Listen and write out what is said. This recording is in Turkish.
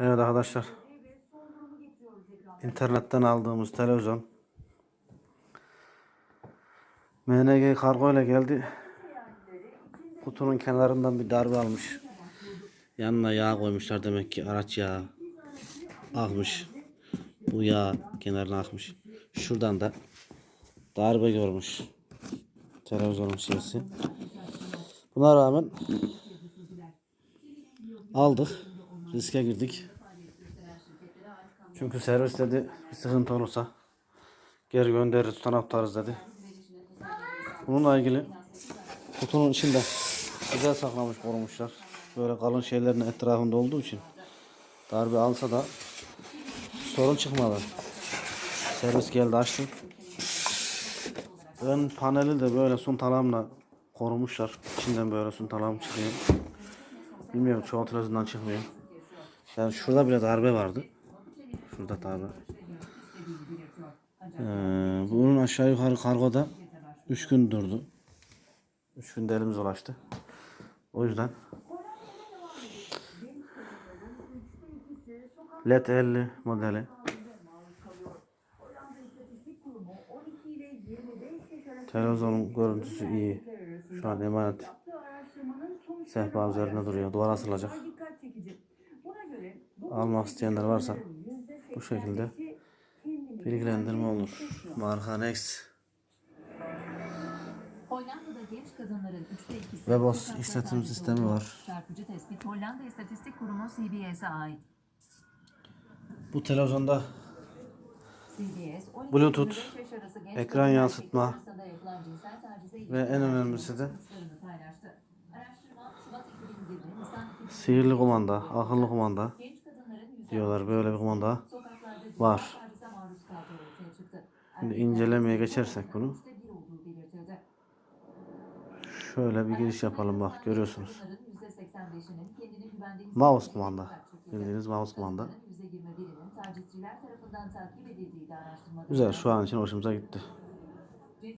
Evet arkadaşlar. İnternetten aldığımız televizyon MNG kargo ile geldi. Kutunun kenarından bir darbe almış. Yanına yağ koymuşlar demek ki araç yağı akmış. Bu yağ kenarına akmış. Şuradan da darbe görmüş. Televizyonun şeysi. Buna rağmen aldık. Riske girdik. Çünkü servis dedi bir sıkıntı olursa geri göndeririz tutan tutarız dedi. Bununla ilgili kutunun içinde güzel saklamış korumuşlar. Böyle kalın şeylerin etrafında olduğu için darbe alsa da sorun çıkmadı. Servis geldi açtım. Ön paneli de böyle suntalamla korumuşlar. İçinden böyle suntalam çıkıyor. Bilmiyorum televizyondan çıkmıyor. Yani şurada bile darbe vardı. Şurada darbe. Ee, bunun aşağı yukarı kargoda 3 gün durdu. 3 günde elimiz ulaştı. O yüzden LED 50 modeli. Televizyonun görüntüsü iyi. Şu an emanet sehpa üzerinde duruyor. Duvara asılacak. Almak isteyenler varsa bu şekilde bilgilendirme olur. Marka ikisi Webos işletim sistemi var. Çarpıcı tespit Hollanda İstatistik Kurumu CBS'e ait. Bu televizyonda CBS, 12 Bluetooth, 25 yaş arası genç ekran yansıtma ve en önemlisi de sonuçlarını paylaştı. Araştırma Şubat 2020, Nisan 2020 sihirli kumanda, akıllı kumanda diyorlar. Böyle bir kumanda var. Şimdi incelemeye geçersek bunu. Şöyle bir giriş yapalım bak görüyorsunuz. Kadınların %85'inin kendini güvende Mouse kumanda. Bildiğiniz mouse kumanda. %21'inin tacizciler tarafından takip edildiği de araştırmada Güzel şu an için hoşumuza gitti.